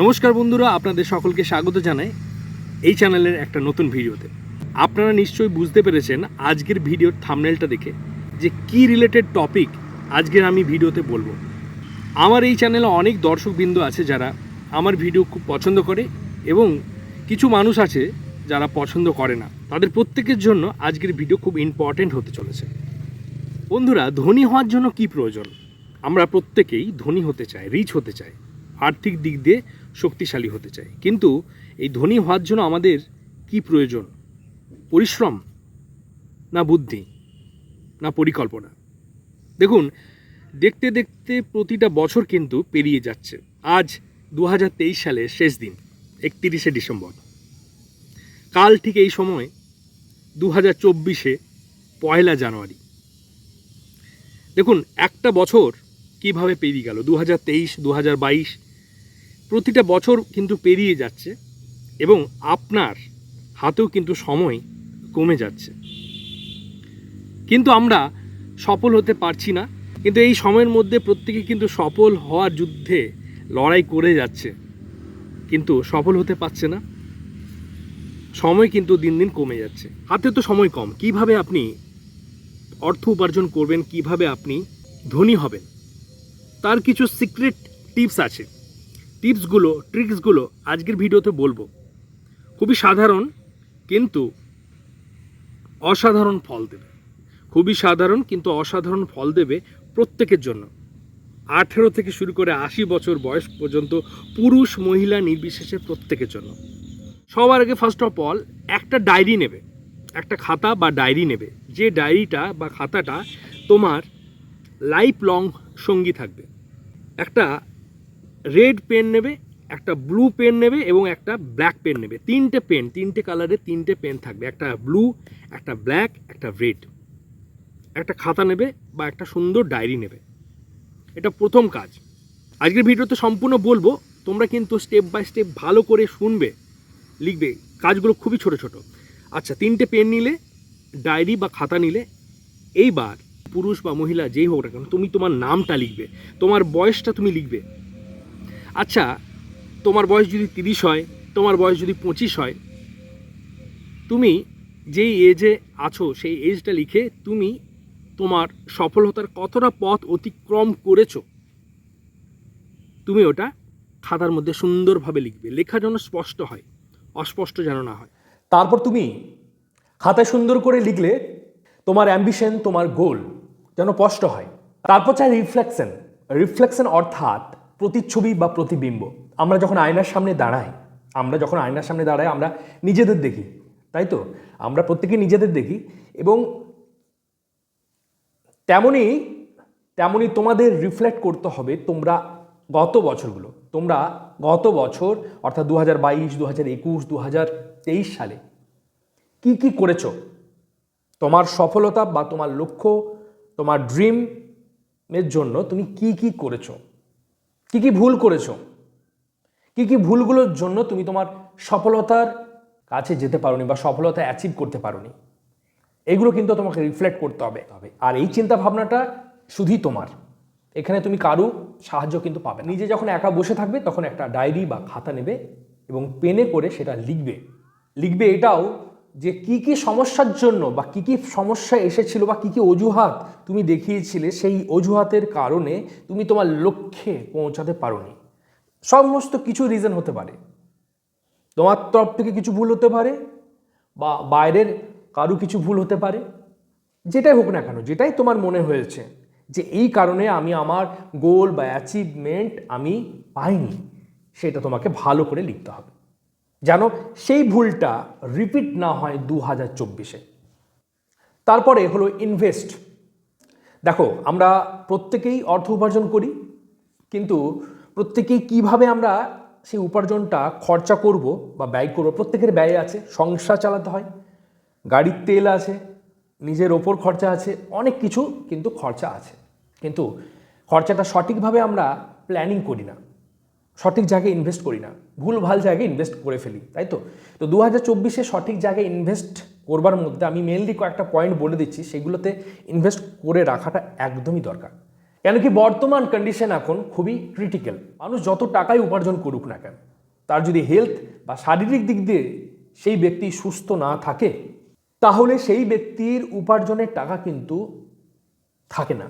নমস্কার বন্ধুরা, আপনাদের সকলকে স্বাগত জানাই এই চ্যানেলের একটা নতুন ভিডিওতে। আপনারা নিশ্চয়ই বুঝতে পেরেছেন আজকের ভিডিওর থামনেলটা দেখে যে কি রিলেটেড টপিক আজকের আমি ভিডিওতে বলব। আমার এই চ্যানেলে অনেক দর্শকবৃন্দ আছে যারা আমার ভিডিও খুব পছন্দ করে এবং কিছু মানুষ আছে যারা পছন্দ করে না। তাদের প্রত্যেকের জন্য আজকের ভিডিও খুব ইম্পর্ট্যান্ট হতে চলেছে। বন্ধুরা, ধনী হওয়ার জন্য কি প্রয়োজন? আমরা প্রত্যেকেই ধনী হতে চাই রিচ হতে চাই। আর্থিক দিক দিয়ে শক্তিশালী হতে চাই। কিন্তু এই ধনী হওয়ার জন্য আমাদের কি প্রয়োজন? পরিশ্রম না বুদ্ধি না পরিকল্পনা? দেখুন, দেখতে দেখতে প্রতিটা বছর কিন্তু পেরিয়ে যাচ্ছে। আজ দু হাজার তেইশ সালের শেষ দিন, একতিরিশে ডিসেম্বর। কাল ঠিক এই সময় দু হাজার চব্বিশে পয়লা জানুয়ারি। দেখুন, একটা বছর কীভাবে পেরিয়ে গেল? দু হাজার তেইশ দু হাজার বাইশ প্রতিটা বছর কিন্তু পেরিয়ে যাচ্ছে এবং আপনার হাতেও কিন্তু সময় কমে যাচ্ছে। কিন্তু আমরা সফল হতে পারছি না। কিন্তু এই সময়ের মধ্যে প্রত্যেকে কিন্তু সফল হওয়ার যুদ্ধে লড়াই করে যাচ্ছে। কিন্তু সফল হতে পারছে না। সময় কিন্তু দিন দিন কমে যাচ্ছে। হাতে তো সময় কম। কীভাবে আপনি অর্থ উপার্জন করবেন? কীভাবে আপনি ধনী হবেন? তার কিছু সিক্রেট টিপস আছে। টিপসগুলো, ট্রিক্সগুলো আজকের ভিডিওতে বলব। খুবই সাধারণ, কিন্তু অসাধারণ ফল দেবে। খুবই সাধারণ, কিন্তু অসাধারণ ফল দেবে প্রত্যেকের জন্য। আঠেরো থেকে শুরু করে আশি বছর বয়স পর্যন্ত পুরুষ, মহিলা নির্বিশেষে প্রত্যেকের জন্য। সবার আগে ফার্স্ট অফ অল একটা ডায়েরি নেবে। একটা খাতা বা ডায়েরি নেবে। যে ডায়েরিটা বা খাতাটা তোমার লাইফ লং সঙ্গী থাকবে। একটা রেড পেন নেবে, একটা ব্লু পেন নেবে এবং একটা ব্ল্যাক পেন নেবে। তিনটে পেন তিনটে কালারের তিনটে পেন থাকবে। একটা ব্লু একটা ব্ল্যাক একটা রেড একটা খাতা নেবে বা একটা সুন্দর ডায়েরি নেবে। এটা প্রথম কাজ। আজকের ভিডিওতে সম্পূর্ণ বলব, তোমরা কিন্তু স্টেপ বাই স্টেপ ভালো করে শুনবে, লিখবে। কাজগুলো খুবই ছোট ছোট। আচ্ছা তিনটে পেন নিলে ডায়েরি বা খাতা নিলে, এইবার পুরুষ বা মহিলা যেই হোক না কেন, তুমি তোমার নামটা লিখবে। তোমার বয়সটা তুমি লিখবে। আচ্ছা তোমার বয়স যদি তিরিশ হয়, তোমার বয়স যদি পঁচিশ হয়, তুমি যেই এজে আছো, সেই এজটা লিখে তুমি তোমার সফলতার কতটা পথ অতিক্রম করেছ, তুমি ওটা খাতার মধ্যে সুন্দরভাবে লিখবে। লেখা যেন স্পষ্ট হয়, অস্পষ্ট যেন না হয়। তারপর তুমি খাতায় সুন্দর করে লিখলে তোমার অ্যাম্বিশন তোমার গোল যেন স্পষ্ট হয়। তারপর চাই রিফ্লেকশন রিফ্লেকশন অর্থাৎ প্রতিচ্ছবি বা প্রতিবিম্ব। আমরা যখন আয়নার সামনে দাঁড়াই, আমরা যখন আয়নার সামনে দাঁড়াই, আমরা নিজেদের দেখি, তাই তো? আমরা প্রত্যেকে নিজেদের দেখি এবং তেমনই তেমনই তোমাদের রিফ্লেক্ট করতে হবে তোমরা গত বছরগুলো। তোমরা গত বছর, অর্থাৎ দু হাজার বাইশ দু হাজার একুশ দু হাজার তেইশ সালে কি কি করেছ? তোমার সফলতা বা তোমার লক্ষ্য, তোমার ড্রিমের জন্য তুমি কি কি করেছ? কি কি ভুল করেছ? কি কি ভুলগুলোর জন্য তুমি তোমার সফলতার কাছে যেতে পারোনি বা সফলতা অ্যাচিভ করতে পারোনি? এগুলো কিন্তু তোমাকে রিফ্লেক্ট করতে হবে। হবে আর এই চিন্তা ভাবনাটা শুধুই তোমার। এখানে তুমি কারু সাহায্য কিন্তু পাবে নিজে যখন একা বসে থাকবে, তখন একটা ডায়েরি বা খাতা নেবে এবং পেনে করে সেটা লিখবে। লিখবে এটাও যে কি কি সমস্যার জন্য বা কি কি সমস্যা এসেছিল বা কি কি অজুহাত তুমি দেখিয়েছিলে, সেই অজুহাতের কারণে তুমি তোমার লক্ষ্যে পৌঁছাতে পারোনি। সমস্ত কিছু রিজন হতে পারে। তোমার তরফ থেকে কিছু ভুল হতে পারে বা বাইরের কারু কিছু ভুল হতে পারে। যেটাই হোক না কেন, যেটাই তোমার মনে হয়েছে যে এই কারণে আমি আমার গোল বা অ্যাচিভমেন্ট আমি পাইনি, সেটা তোমাকে ভালো করে লিখতে হবে। যেন সেই ভুলটা রিপিট না হয় দু হাজার চব্বিশে। তারপরে হলো ইনভেস্ট দেখো, আমরা প্রত্যেকেই অর্থ উপার্জন করি, কিন্তু প্রত্যেকেই কীভাবে আমরা সেই উপার্জনটা খরচা করব বা ব্যয় করব, প্রত্যেকের ব্যয় আছে, সংসার চালাতে হয়, গাড়ির তেল আছে, নিজের ওপর খরচা আছে, অনেক কিছু কিন্তু খরচা আছে। কিন্তু খরচাটা সঠিকভাবে আমরা প্ল্যানিং করি না, সঠিক জায়গায় ইনভেস্ট করি না। ভুল ভালো জায়গায় ইনভেস্ট করে ফেলি, তাই তো? তো দু হাজার চব্বিশে সঠিক জায়গায় ইনভেস্ট করবার মধ্যে আমি মেনলি কয়েকটা পয়েন্ট বলে দিচ্ছি, সেগুলোতে ইনভেস্ট করে রাখাটা একদমই দরকার। কেন কি বর্তমান কন্ডিশন এখন খুবই ক্রিটিক্যাল মানুষ যত টাকাই উপার্জন করুক না কেন, তার যদি হেলথ বা শারীরিক দিক দিয়ে সেই ব্যক্তি সুস্থ না থাকে, তাহলে সেই ব্যক্তির উপার্জনের টাকা কিন্তু থাকে না,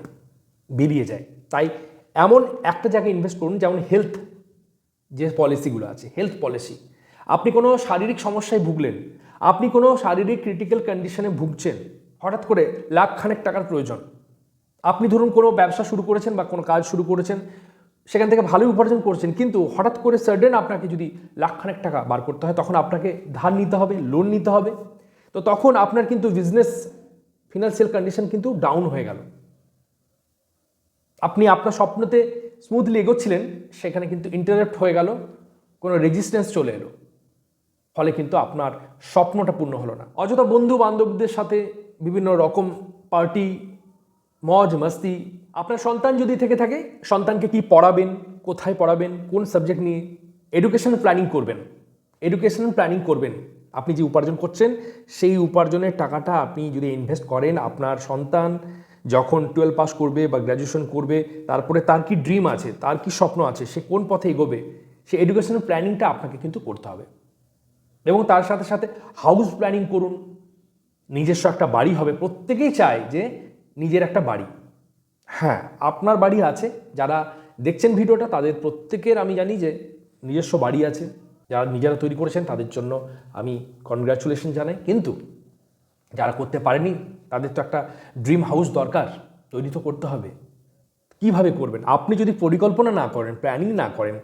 বেরিয়ে যায়। তাই এমন একটা জায়গায় ইনভেস্ট করুন যেমন হেলথ যে পলিসিগুলো আছে হেলথ পলিসি আপনি কোনো শারীরিক সমস্যায় ভুগলেন, আপনি কোনো শারীরিক ক্রিটিক্যাল কন্ডিশনে ভুগছেন, হঠাৎ করে লাখ খানেক টাকার প্রয়োজন। আপনি ধরুন কোনো ব্যবসা শুরু করেছেন বা কোনো কাজ শুরু করেছেন, সেখান থেকে ভালোই উপার্জন করছেন, কিন্তু হঠাৎ করে সার্ডেন আপনাকে যদি লাখ খানেক টাকা বার করতে হয়, তখন আপনাকে ধার নিতে হবে লোন নিতে হবে। তো তখন আপনার কিন্তু বিজনেস ফিনান্সিয়াল কন্ডিশন কিন্তু ডাউন হয়ে গেল। আপনি আপনার স্বপ্নতে স্মুথলি এগোচ্ছিলেন, সেখানে কিন্তু ইন্টারাপ্ট হয়ে গেল, কোনো রেজিস্ট্যান্স চলে এলো। ফলে কিন্তু আপনার স্বপ্নটা পূর্ণ হলো না। অযথা বন্ধু বান্ধবদের সাথে বিভিন্ন রকম পার্টি মজ, মস্তি, আপনার সন্তান যদি থেকে থাকে, সন্তানকে কি পড়াবেন, কোথায় পড়াবেন, কোন সাবজেক্ট নিয়ে এডুকেশন প্ল্যানিং করবেন? এডুকেশন প্ল্যানিং করবেন। আপনি যে উপার্জন করছেন, সেই উপার্জনের টাকাটা আপনি যদি ইনভেস্ট করেন, আপনার সন্তান যখন টুয়েলভ পাস করবে বা গ্র্যাজুয়েশন করবে, তারপরে তার কি ড্রিম আছে, তার কি স্বপ্ন আছে, সে কোন পথে এগোবে, সে এডুকেশন প্ল্যানিংটা আপনাকে কিন্তু করতে হবে। এবং তার সাথে সাথে হাউস প্ল্যানিং করুন। নিজস্ব একটা বাড়ি হবে। প্রত্যেকেই চায় যে নিজের একটা বাড়ি। হ্যাঁ আপনার বাড়ি আছে। যারা দেখছেন ভিডিওটা, তাদের প্রত্যেকের আমি জানি যে নিজস্ব বাড়ি আছে। যারা নিজেরা তৈরি করেছেন, তাদের জন্য আমি কনগ্রাচুলেশন জানাই। কিন্তু যারা করতে পারেনি, তাদের তো একটা ড্রিম হাউস দরকার, তৈরি তো করতে হবে। কীভাবে করবেন? আপনি যদি পরিকল্পনা না করেন প্ল্যানিং না করেন,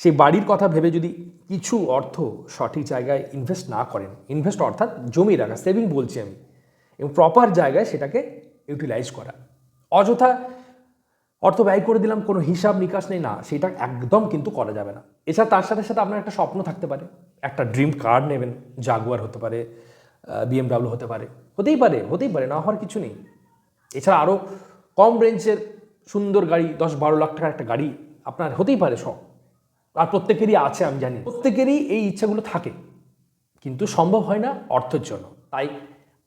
সেই বাড়ির কথা ভেবে যদি কিছু অর্থ সঠিক জায়গায় ইনভেস্ট না করেন ইনভেস্ট অর্থাৎ জমি রাখা সেভিং বলছি আমি, এবং প্রপার জায়গায় সেটাকে ইউটিলাইজ করা। অযথা অর্থ ব্যয় করে দিলাম, কোনো হিসাব নিকাশ নেই, না, সেটা একদম কিন্তু করা যাবে না। এছাড়া তার সাথে সাথে আপনার একটা স্বপ্ন থাকতে পারে। একটা ড্রিম কার নেবেন জাগুয়ার হতে পারে বিএমডাব্লিউ হতে পারে। হতেই পারে হতেই পারে, না হওয়ার কিছু নেই। এছাড়া আরও কম রেঞ্জের সুন্দর গাড়ি, দশ বারো লাখ টাকার একটা গাড়ি আপনার হতেই পারে সব। আর প্রত্যেকেরই আছে, আমি জানি। প্রত্যেকেরই এই ইচ্ছাগুলো থাকে, কিন্তু সম্ভব হয় না অর্থের জন্য। তাই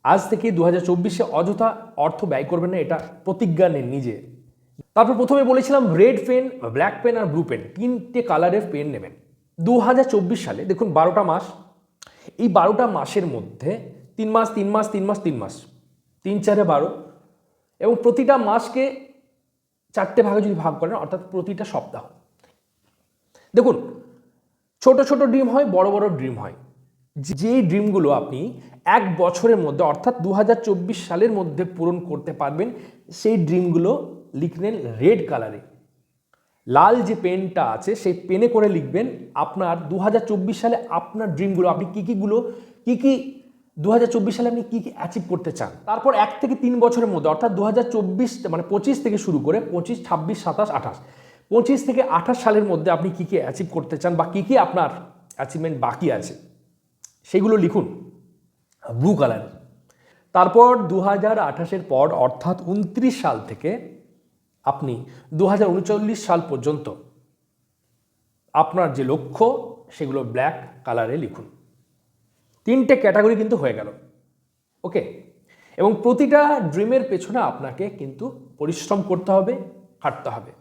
আজ থেকে দু হাজার চব্বিশে অযথা অর্থ ব্যয় করবেন না, এটা প্রতিজ্ঞা নেন নিজে। তারপর প্রথমে বলেছিলাম রেড পেন, ব্ল্যাক পেন আর ব্লু পেন, তিনটে কালারের পেন নেবেন। দু হাজার চব্বিশ সালে, দেখুন, বারোটা মাস এই বারোটা মাসের মধ্যে তিন মাস তিন মাস তিন মাস তিন মাস, তিন, চারে বারো এবং প্রতিটা মাসকে চারটে ভাগে যদি ভাগ করেন, অর্থাৎ প্রতিটা সপ্তাহ। দেখুন, ছোট ছোট ড্রিম হয়, বড় বড় ড্রিম হয়। যেই ড্রিমগুলো আপনি এক বছরের মধ্যে, অর্থাৎ দু হাজার চব্বিশ সালের মধ্যে পূরণ করতে পারবেন, সেই ড্রিমগুলো লিখলেন রেড কালারে। লাল যে পেনটা আছে, সেই পেনে করে লিখবেন আপনার দু হাজার চব্বিশ সালে আপনার ড্রিমগুলো আপনি কী কীগুলো কী কী দু হাজার চব্বিশ সালে আপনি কী কী অ্যাচিভ করতে চান? তারপর এক থেকে তিন বছরের মধ্যে, অর্থাৎ দু হাজার চব্বিশ মানে পঁচিশ থেকে শুরু করে পঁচিশ, ছাব্বিশ, সাতাশ, আঠাশ, পঁচিশ থেকে আঠাশ সালের মধ্যে আপনি কী কী অ্যাচিভ করতে চান বা কী কী আপনার অ্যাচিভমেন্ট বাকি আছে, সেগুলো লিখুন। ব্লু কালার তারপর দু হাজার আঠাশের পর, অর্থাৎ উনত্রিশ সাল থেকে আপনি দু হাজার উনচল্লিশ সাল পর্যন্ত আপনার যে লক্ষ্য, সেগুলো ব্ল্যাক কালারে লিখুন। তিনটে ক্যাটাগরি কিন্তু হয়ে গেল। ওকে এবং প্রতিটা ড্রিমের পেছনে আপনাকে কিন্তু পরিশ্রম করতে হবে, খাটতে হবে।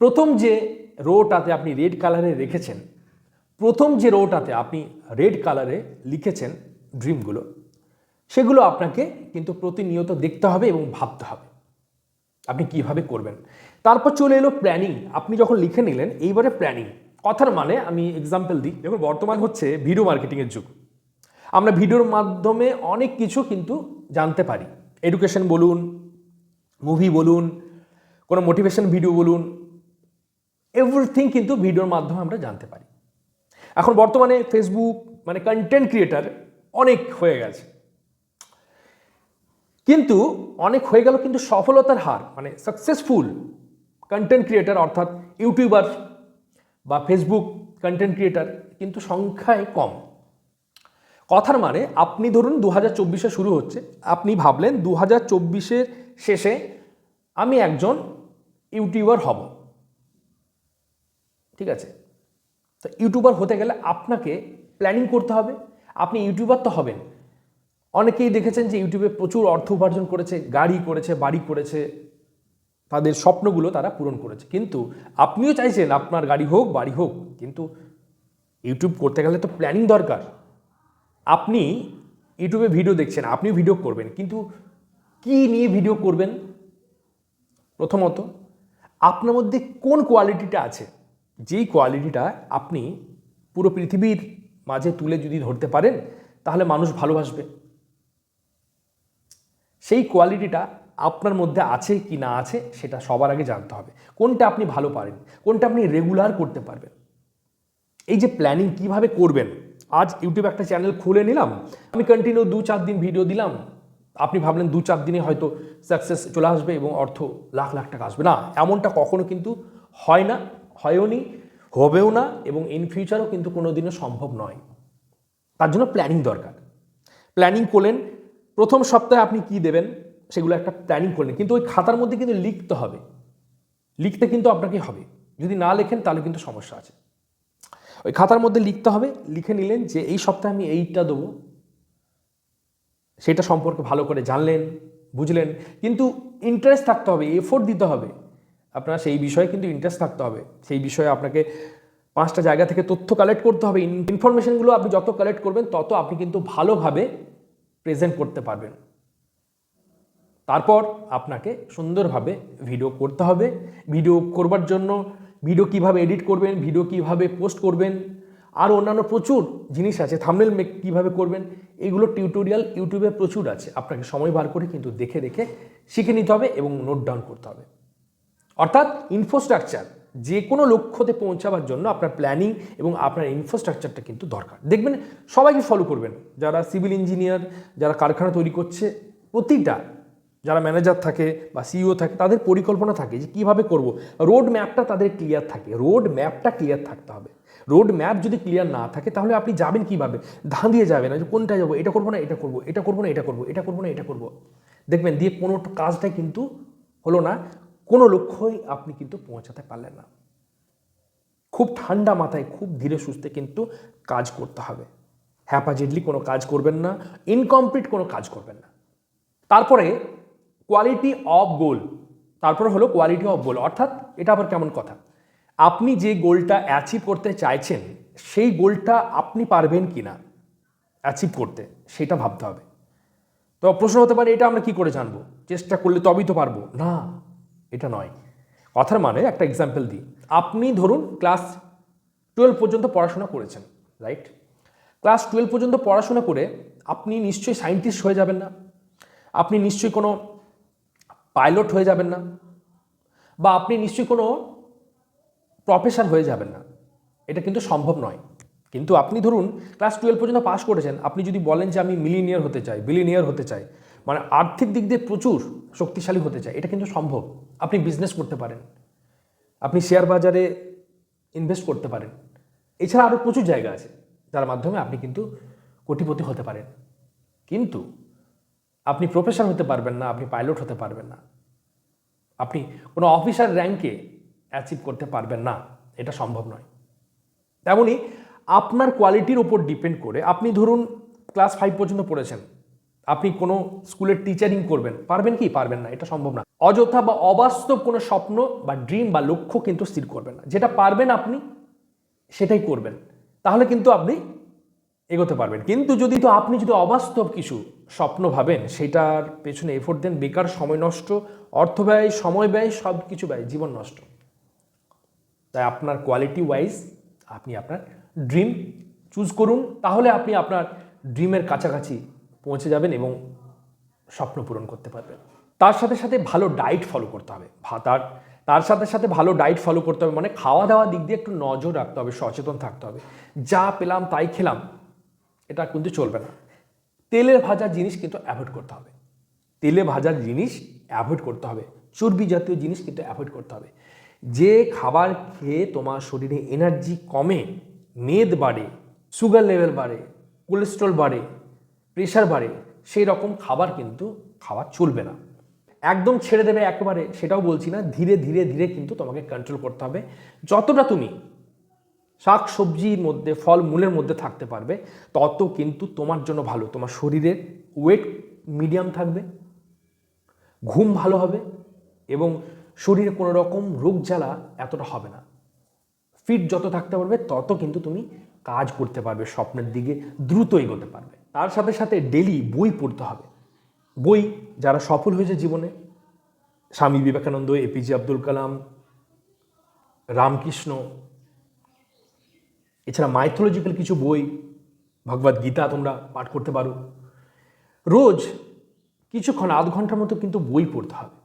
প্রথম যে রোটাতে আপনি রেড কালারে রেখেছেন, প্রথম যে রোটাতে আপনি রেড কালারে লিখেছেন ড্রিমগুলো সেগুলো আপনাকে কিন্তু প্রতিনিয়ত দেখতে হবে এবং ভাবতে হবে। আপনি কীভাবে করবেন। তারপর চলে এলো প্ল্যানিং। আপনি যখন লিখে নিলেন, এইবারে প্ল্যানিং। কথার মানে আমি এক্সাম্পল দিই। দেখুন, বর্তমান হচ্ছে ভিডিও মার্কেটিংয়ের যুগ। আমরা ভিডিওর মাধ্যমে অনেক কিছু কিন্তু জানতে পারি। এডুকেশন বলুন মুভি বলুন, কোনো মোটিভেশন ভিডিও বলুন এভরিথিং কিন্তু ভিডিওর মাধ্যমে আমরা জানতে পারি। এখন বর্তমানে ফেসবুক মানে কন্টেন্ট ক্রিয়েটার অনেক হয়ে গেছে। কিন্তু অনেক হয়ে গেল কিন্তু সফলতার হার মানে সাকসেসফুল কন্টেন্ট ক্রিয়েটার অর্থাৎ ইউটিউবার বা ফেসবুক কন্টেন্ট ক্রিয়েটার কিন্তু সংখ্যায় কম। কথার মানে আপনি ধরুন দু হাজার চব্বিশে শুরু হচ্ছে, আপনি ভাবলেন দু হাজার চব্বিশের শেষে আমি একজন ইউটিউবার হব। ঠিক আছে? তো ইউটিউবার হতে গেলে আপনাকে প্ল্যানিং করতে হবে, আপনি ইউটিউবার তো হবেন। অনেকেই দেখেছেন যে ইউটিউবে প্রচুর অর্থ উপার্জন করেছে, গাড়ি করেছে, বাড়ি করেছে। তাদের স্বপ্নগুলো তারা পূরণ করেছে। কিন্তু আপনিও চাইছেন আপনার গাড়ি হোক, বাড়ি হোক, কিন্তু ইউটিউব করতে গেলে তো প্ল্যানিং দরকার। আপনি ইউটিউবে ভিডিও দেখছেন, আপনিও ভিডিও করবেন, কিন্তু কি নিয়ে ভিডিও করবেন? প্রথমত, আপনার মধ্যে কোন কোয়ালিটিটা আছে? যেই কোয়ালিটিটা আপনি পুরো পৃথিবীর মাঝে তুলে যদি ধরতে পারেন, তাহলে মানুষ ভালোবাসবে। সেই কোয়ালিটিটা আপনার মধ্যে আছে কি না আছে সেটা সবার আগে জানতে হবে। কোনটা আপনি ভালো পারেন, কোনটা আপনি রেগুলার করতে পারবেন। এই যে প্ল্যানিং কীভাবে করবেন, আজ ইউটিউবে একটা চ্যানেল খুলে নিলাম, আমি কন্টিনিউ দু চার দিন ভিডিও দিলাম, আপনি ভাবলেন দু চার দিনে হয়তো সাকসেস চলে আসবে এবং অর্থ লাখ লাখ টাকা আসবে। না, এমনটা কখনো কিন্তু হয় না, হয়ও নি, হবেও না এবং ইন ফিউচারও কিন্তু কোনো দিনও সম্ভব নয়। তার জন্য প্ল্যানিং দরকার। প্ল্যানিং করলেন প্রথম সপ্তাহে আপনি কি দেবেন সেগুলো একটা প্ল্যানিং করলেন। কিন্তু ওই খাতার মধ্যে কিন্তু লিখতে হবে। লিখতে কিন্তু আপনাকে হবে। যদি না লেখেন তাহলে কিন্তু সমস্যা আছে। ওই খাতার মধ্যে লিখতে হবে, লিখে নিলেন যে এই সপ্তাহে আমি এইটা দেবো। সেটা সম্পর্কে ভালো করে জানলেন, বুঝলেন। কিন্তু ইন্টারেস্ট থাকতে হবে এফোর্ট দিতে হবে। আপনার সেই বিষয়ে কিন্তু ইন্টারেস্ট থাকতে হবে। সেই বিষয়ে আপনাকে পাঁচটা জায়গা থেকে তথ্য কালেক্ট করতে হবে। ইনফরমেশনগুলো আপনি যত কালেক্ট করবেন, তত আপনি কিন্তু ভালোভাবে প্রেজেন্ট করতে পারবেন। তারপর আপনাকে সুন্দরভাবে ভিডিও করতে হবে। ভিডিও করবার জন্য ভিডিও কীভাবে এডিট করবেন ভিডিও কীভাবে পোস্ট করবেন, আর অন্যান্য প্রচুর জিনিস আছে থামনেল মেক কীভাবে করবেন, এগুলো টিউটোরিয়াল ইউটিউবে প্রচুর আছে। আপনাকে সময় বার করে কিন্তু দেখে দেখে শিখে নিতে হবে এবং নোট ডাউন করতে হবে। অর্থাৎ ইনফ্রাস্ট্রাকচার যে কোনো লক্ষ্যতে পৌঁছাবার জন্য আপনার প্ল্যানিং এবং আপনার ইনফ্রাস্ট্রাকচারটা কিন্তু দরকার। দেখবেন সবাইকে ফলো করবেন। যারা সিভিল ইঞ্জিনিয়ার যারা কারখানা তৈরি করছে, প্রতিটা যারা ম্যানেজার থাকে বা সিইও থাকে, তাদের পরিকল্পনা থাকে যে কীভাবে করব। রোড ম্যাপটা তাদের ক্লিয়ার থাকে। রোড ম্যাপটা ক্লিয়ার থাকতে হবে। রোড ম্যাপ যদি ক্লিয়ার না থাকে, তাহলে আপনি যাবেন কীভাবে? ধান দিয়ে যাবেন যে কোনটা যাব? এটা করব না, এটা করব এটা করব না, এটা করব এটা করব না, এটা করব। দেখবেন দিয়ে কোনো কাজটাই কিন্তু হলো না। কোনো লক্ষ্যই আপনি কিন্তু পৌঁছাতে পারলেন না। খুব ঠান্ডা মাথায়, খুব ধীরে সুস্থে কিন্তু কাজ করতে হবে। হ্যাপাজেডলি কোনো কাজ করবেন না, ইনকমপ্লিট কোনো কাজ করবেন না। তারপরে কোয়ালিটি অফ গোল, তারপরে হলো কোয়ালিটি অফ গোল। অর্থাৎ এটা আবার কেমন কথা? আপনি যে গোলটা অ্যাচিভ করতে চাইছেন, সেই গোলটা আপনি পারবেন কি না অ্যাচিভ করতে, সেটা ভাবতে হবে। তো প্রশ্ন হতে পারে, এটা আমরা কি করে জানব? চেষ্টা করলে তবেই তো পারব। না। এটা নয়। কথার মানে একটা এক্সাম্পল দিই। আপনি ধরুন ক্লাস টুয়েলভ পর্যন্ত পড়াশোনা করেছেন রাইট ক্লাস টুয়েলভ পর্যন্ত পড়াশোনা করে আপনি নিশ্চয়ই সায়েন্টিস্ট হয়ে যাবেন না। আপনি নিশ্চয়ই কোনো পাইলট হয়ে যাবেন না। বা আপনি নিশ্চয়ই কোনো প্রফেসর হয়ে যাবেন না। এটা কিন্তু সম্ভব নয়। কিন্তু আপনি ধরুন ক্লাস টুয়েলভ পর্যন্ত পাস করেছেন, আপনি যদি বলেন যে আমি মিলিনিয়ার হতে চাই বিলিনিয়ার হতে চাই মানে আর্থিক দিক দিয়ে প্রচুর শক্তিশালী হতে চাই এটা কিন্তু সম্ভব। আপনি বিজনেস করতে পারেন। আপনি শেয়ার বাজারে ইনভেস্ট করতে পারেন। এছাড়া আরও প্রচুর জায়গা আছে। যার মাধ্যমে আপনি কিন্তু কোটিপতি হতে পারেন। কিন্তু আপনি প্রফেসর হতে পারবেন না, আপনি পাইলট হতে পারবেন না। আপনি কোনো অফিসার র্যাঙ্কে অ্যাচিভ করতে পারবেন না। এটা সম্ভব নয়। তেমনই আপনার কোয়ালিটির ওপর ডিপেন্ড করে আপনি ধরুন ক্লাস ফাইভ পর্যন্ত পড়েছেন। আপনি কোনো স্কুলের টিচারিং করবেন, পারবেন কি? পারবেন না, এটা সম্ভব না। অযথা বা অবাস্তব কোনো স্বপ্ন বা ড্রিম বা লক্ষ্য কিন্তু স্থির করবেন না। যেটা পারবেন আপনি, সেটাই করবেন। তাহলে কিন্তু আপনি এগোতে পারবেন। কিন্তু যদি তো আপনি যদি অবাস্তব কিছু স্বপ্ন ভাবেন, সেটার পেছনে এফোর্ট দেন, বেকার, সময় নষ্ট, অর্থ ব্যয়, সময় ব্যয়, সব কিছু ব্যয়, জীবন নষ্ট। তাই আপনার কোয়ালিটি ওয়াইজ আপনি আপনার ড্রিম চুজ করুন। তাহলে আপনি আপনার ড্রিমের কাছাকাছি পৌঁছে যাবেন এবং স্বপ্ন পূরণ করতে পারবেন। তার সাথে সাথে ভালো ডায়েট ফলো করতে হবে। ভা- তার সাথে সাথে ভালো ডায়েট ফলো করতে হবে। মানে খাওয়া দাওয়া দিক দিয়ে একটু নজর রাখতে হবে, সচেতন থাকতে হবে। যা পেলাম তাই খেলাম, এটা কিন্তু চলবে না। তেলের ভাজা জিনিস কিন্তু অ্যাভয়েড করতে হবে। তেলে ভাজা জিনিস অ্যাভয়েড করতে হবে। চর্বি জাতীয় জিনিস কিন্তু অ্যাভয়েড করতে হবে। যে খাবার খেয়ে তোমার শরীরে এনার্জি কমে মেদ বাড়ে সুগার লেভেল বাড়ে কোলেস্ট্রল বাড়ে প্রেশার বাড়ে, সেই রকম খাবার কিন্তু খাওয়া চলবে না। একদম ছেড়ে দেবে একেবারে, সেটাও বলছি না, ধীরে ধীরে ধীরে কিন্তু তোমাকে কন্ট্রোল করতে হবে। যতটা তুমি শাক সবজির মধ্যে, ফল মূলের মধ্যে থাকতে পারবে, তত কিন্তু তোমার জন্য ভালো। তোমার শরীরের ওয়েট মিডিয়াম থাকবে, ঘুম ভালো হবে এবং শরীরে কোনো রকম রোগ জ্বালা এতটা হবে না। ফিট যত থাকতে পারবে, তত কিন্তু তুমি কাজ করতে পারবে, স্বপ্নের দিকে দ্রুত এগোতে পারবে। তার সাথে সাথে ডেলি বই পড়তে হবে। বই যারা সফল হয়েছে জীবনে, স্বামী বিবেকানন্দ এপিজে আব্দুল কালাম, রামকৃষ্ণ, এছাড়া মাইথোলজিক্যাল কিছু বই ভগবদ গীতা তোমরা পাঠ করতে পারো। রোজ কিছুক্ষণ, আধ ঘণ্টার মতো কিন্তু বই পড়তে হবে।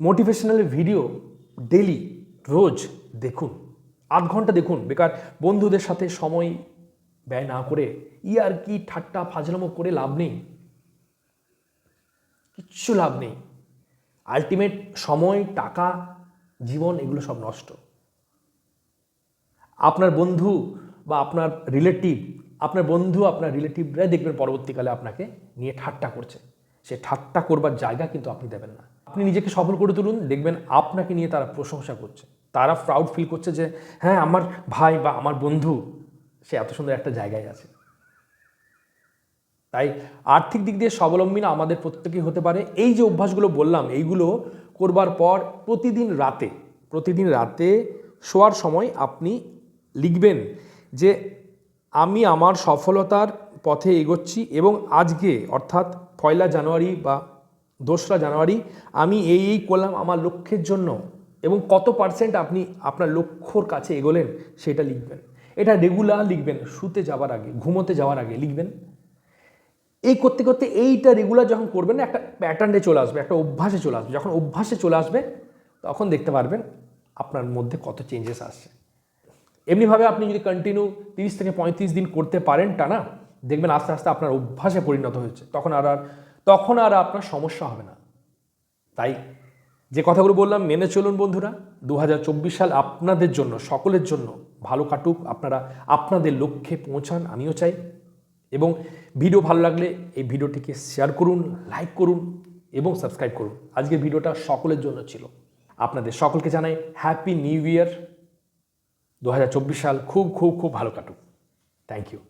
মোটিভেশনাল ভিডিও ডেলি রোজ দেখুন। আধ ঘণ্টা দেখুন। বেকার বন্ধুদের সাথে সময় ব্যয় না করে, ই আর কি ঠাট্টা ফাজলামো করে লাভ নেই। কিচ্ছু লাভ নেই। আলটিমেট সময়, টাকা, জীবন, এগুলো সব নষ্ট। আপনার বন্ধু বা আপনার রিলেটিভ আপনার বন্ধু, আপনার রিলেটিভরাই দেখবেন পরবর্তীকালে আপনাকে নিয়ে ঠাট্টা করছে। সে ঠাট্টা করবার জায়গা কিন্তু আপনি দেবেন না। আপনি নিজেকে সফল করে তুলুন, দেখবেন আপনাকে নিয়ে তারা প্রশংসা করছে। তারা প্রাউড ফিল করছে যে হ্যাঁ আমার ভাই বা আমার বন্ধু সে এত সুন্দর একটা জায়গায় আছে। তাই আর্থিক দিক দিয়ে স্বাবলম্বী না আমাদের প্রত্যেকেই হতে পারে। এই যে অভ্যাসগুলো বললাম, এইগুলো করবার পর প্রতিদিন রাতে প্রতিদিন রাতে শোয়ার সময় আপনি লিখবেন যে, আমি আমার সফলতার পথে এগোচ্ছি এবং আজকে, অর্থাৎ পয়লা জানুয়ারি বা দোসরা জানুয়ারি, আমি এই এই করলাম আমার লক্ষ্যের জন্য এবং কত পার্সেন্ট আপনি আপনার লক্ষ্যর কাছে এগোলেন সেটা লিখবেন। এটা রেগুলার লিখবেন, শুতে যাওয়ার আগে, ঘুমোতে যাওয়ার আগে লিখবেন। এই করতে করতে এইটা রেগুলার যখন করবেন, একটা প্যাটার্নে চলে আসবে, একটা অভ্যাসে চলে আসবে। যখন অভ্যাসে চলে আসবে, তখন দেখতে পারবেন আপনার মধ্যে কত চেঞ্জেস আসছে। এমনিভাবে আপনি যদি কন্টিনিউ তিরিশ থেকে পঁয়ত্রিশ দিন করতে পারেন টানা, দেখবেন আস্তে আস্তে আপনার অভ্যাসে পরিণত হয়েছে। তখন আর আর, তখন আর আপনার সমস্যা হবে না। তাই যে কথাগুলো বললাম, মেনে চলুন বন্ধুরা দু হাজার চব্বিশ সাল আপনাদের জন্য, সকলের জন্য ভালো কাটুক, আপনারা আপনাদের লক্ষ্যে পৌঁছান, আমিও চাই। এবং ভিডিও ভালো লাগলে এই ভিডিওটিকে শেয়ার করুন লাইক করুন এবং সাবস্ক্রাইব করুন। আজকের ভিডিওটা সকলের জন্য ছিল। আপনাদের সকলকে জানাই হ্যাপি নিউ ইয়ার দু হাজার চব্বিশ সাল খুব খুব খুব ভালো কাটুক। Thank you